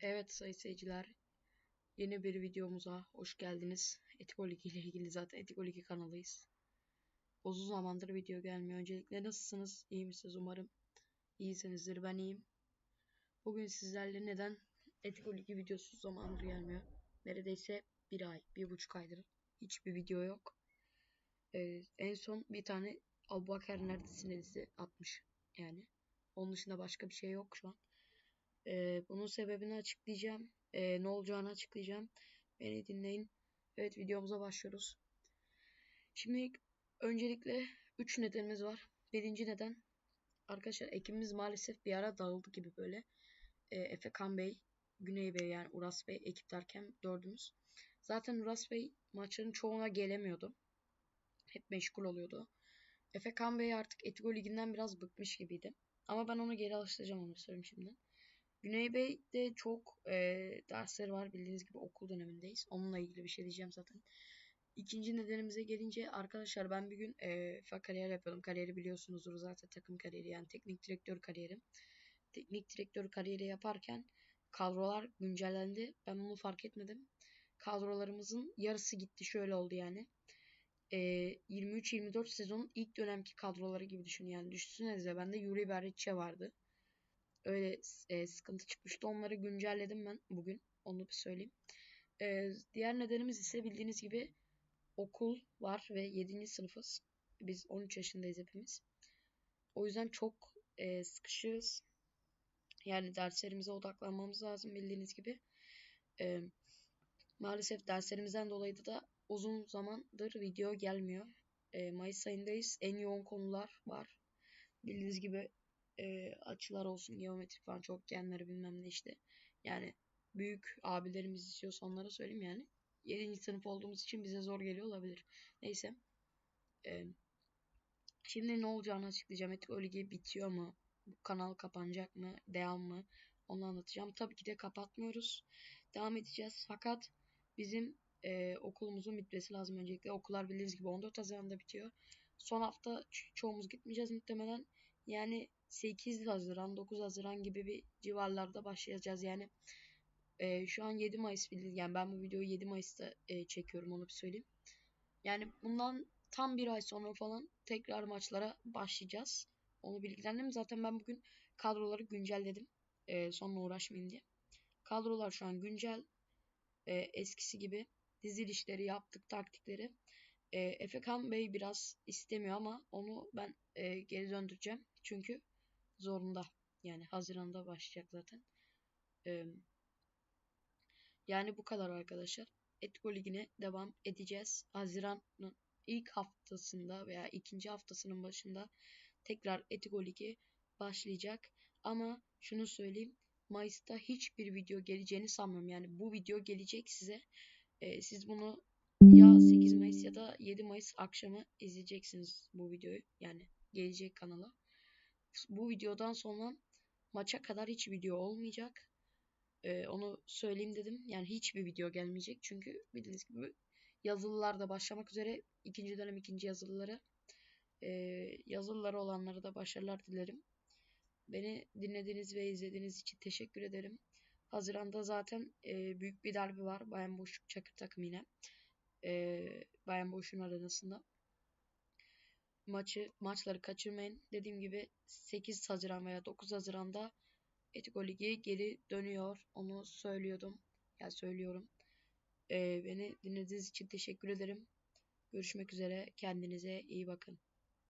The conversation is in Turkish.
Evet sayın seyirciler, yeni bir videomuza hoş geldiniz. Etiko Ligi ile ilgili zaten Etiko Ligi kanalıyız. Uzun zamandır video gelmiyor. Öncelikle nasılsınız? İyi misiniz umarım? İyisinizdir, ben iyiyim. Bugün sizlerle neden Etiko Ligi videosu zamandır gelmiyor? Neredeyse bir ay, bir buçuk aydır hiçbir video yok. Ee, en son bir tane Abubakar neredesin dizisi atmış yani. Onun dışında başka bir şey yok şu an. Ee, bunun sebebini açıklayacağım. Ee, ne olacağını açıklayacağım. Beni dinleyin. Evet videomuza başlıyoruz. Şimdi öncelikle 3 nedenimiz var. Birinci neden arkadaşlar ekibimiz maalesef bir ara dağıldı gibi böyle. Ee, Efe Kan Bey, Güney Bey yani Uras Bey ekip derken dördümüz. Zaten Uras Bey maçların çoğuna gelemiyordu. Hep meşgul oluyordu. Efe Kan Bey artık Etigo Ligi'nden biraz bıkmış gibiydi. Ama ben onu geri alıştıracağım onu söyleyeyim şimdi. Güney Bey'de çok e, dersleri var. Bildiğiniz gibi okul dönemindeyiz. Onunla ilgili bir şey diyeceğim zaten. İkinci nedenimize gelince arkadaşlar ben bir gün e, fa kariyer yapıyordum. Kariyeri biliyorsunuzdur zaten takım kariyeri yani teknik direktör kariyerim. Teknik direktör kariyeri yaparken kadrolar güncellendi. Ben bunu fark etmedim. Kadrolarımızın yarısı gitti. Şöyle oldu yani. E, 23-24 sezonun ilk dönemki kadroları gibi düşünün. Yani düşünsenize bende Yuri Berriçe vardı öyle e, sıkıntı çıkmıştı. Onları güncelledim ben bugün. Onu bir söyleyeyim. E, diğer nedenimiz ise bildiğiniz gibi okul var ve 7. sınıfız. Biz 13 yaşındayız hepimiz. O yüzden çok e, sıkışığız. Yani derslerimize odaklanmamız lazım bildiğiniz gibi. E, maalesef derslerimizden dolayı da uzun zamandır video gelmiyor. E, Mayıs ayındayız. En yoğun konular var. Bildiğiniz gibi e, açılar olsun geometrik falan çok genleri bilmem ne işte. Yani büyük abilerimiz istiyorsa onlara söyleyeyim yani. 7. sınıf olduğumuz için bize zor geliyor olabilir. Neyse. E, şimdi ne olacağını açıklayacağım. Etik Ligi bitiyor mu? Bu kanal kapanacak mı? Devam mı? Onu anlatacağım. Tabii ki de kapatmıyoruz. Devam edeceğiz. Fakat bizim e, okulumuzun bitmesi lazım öncelikle. Okullar bildiğiniz gibi 14 Haziran'da bitiyor. Son hafta çoğumuz gitmeyeceğiz muhtemelen. Yani 8 Haziran, 9 Haziran gibi bir civarlarda başlayacağız. Yani e, şu an 7 Mayıs yani ben bu videoyu 7 Mayıs'ta e, çekiyorum onu bir söyleyeyim. Yani bundan tam bir ay sonra falan tekrar maçlara başlayacağız. Onu bilgilendim. Zaten ben bugün kadroları güncelledim. E, sonra uğraşmayayım diye. Kadrolar şu an güncel. E, eskisi gibi dizilişleri yaptık, taktikleri. E, Efekan Bey biraz istemiyor ama onu ben e, geri döndüreceğim. Çünkü zorunda. Yani Haziran'da başlayacak zaten. Ee, yani bu kadar arkadaşlar. Etiko Ligi'ne devam edeceğiz. Haziran'ın ilk haftasında veya ikinci haftasının başında tekrar Etiko Ligi başlayacak. Ama şunu söyleyeyim. Mayıs'ta hiçbir video geleceğini sanmıyorum. Yani bu video gelecek size. Ee, siz bunu ya 8 Mayıs ya da 7 Mayıs akşamı izleyeceksiniz bu videoyu. Yani gelecek kanala bu videodan sonra maça kadar hiç video olmayacak. Ee, onu söyleyeyim dedim. Yani hiçbir video gelmeyecek. Çünkü bildiğiniz gibi yazılılar da başlamak üzere. ikinci dönem ikinci yazılıları. Ee, yazılıları olanlara da başarılar dilerim. Beni dinlediğiniz ve izlediğiniz için teşekkür ederim. Haziranda zaten e, büyük bir darbe var. Bayan Boşluk Çakır takımı yine. E, Bayan Boş'un arenasında maçı maçları kaçırmayın. Dediğim gibi 8 Haziran veya 9 Haziran'da Etiko Ligi geri dönüyor. Onu söylüyordum. Ya yani söylüyorum. Ee, beni dinlediğiniz için teşekkür ederim. Görüşmek üzere. Kendinize iyi bakın.